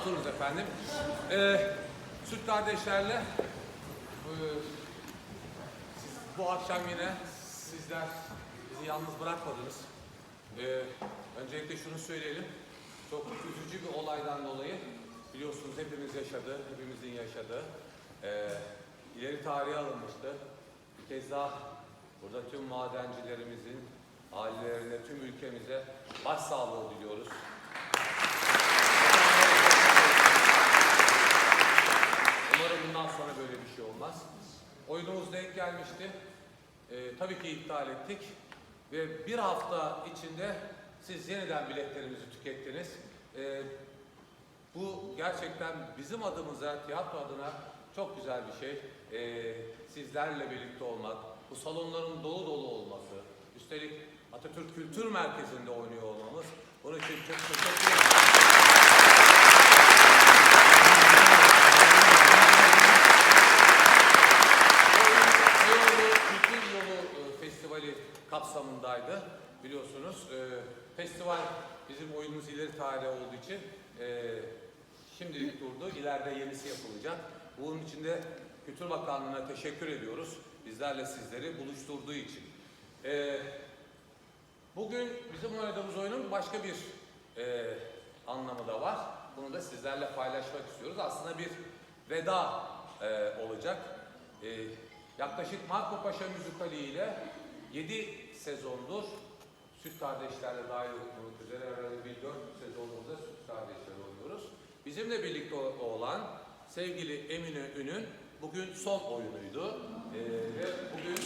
oturunuz efendim. Ee, Süt kardeşlerle e, bu akşam yine sizler bizi yalnız bırakmadınız. Ee, öncelikle şunu söyleyelim. Çok üzücü bir olaydan dolayı biliyorsunuz hepimiz yaşadı, hepimizin yaşadığı. Ee, ileri tarihe alınmıştı. Bir kez daha burada tüm madencilerimizin ailelerine, tüm ülkemize başsağlığı diliyoruz. Oyunumuz denk gelmişti. Ee, tabii ki iptal ettik. Ve bir hafta içinde siz yeniden biletlerimizi tükettiniz. Ee, bu gerçekten bizim adımıza, tiyatro adına çok güzel bir şey. Ee, sizlerle birlikte olmak, bu salonların dolu dolu olması, üstelik Atatürk Kültür Merkezi'nde oynuyor olmamız. Bunun için çok teşekkür ederim. Beyoğlu Kültür Yolu e, Festivali kapsamındaydı biliyorsunuz. E, festival bizim oyunumuz ileri tarih olduğu için e, şimdilik durdu. İleride yenisi yapılacak. Bunun için de Kültür Bakanlığı'na teşekkür ediyoruz. Bizlerle sizleri buluşturduğu için. E, bugün bizim oynadığımız oyunun başka bir e, anlamı da var. Bunu da sizlerle paylaşmak istiyoruz. Aslında bir veda e, olacak. E, yaklaşık Marco Paşa müzikali ile 7 sezondur Süt Kardeşler'le dahil olmak üzere herhalde bir 4 sezonumuzda Süt Kardeşler oynuyoruz. Bizimle birlikte olan sevgili Emine Ün'ün bugün son oyunuydu. E, ve bugün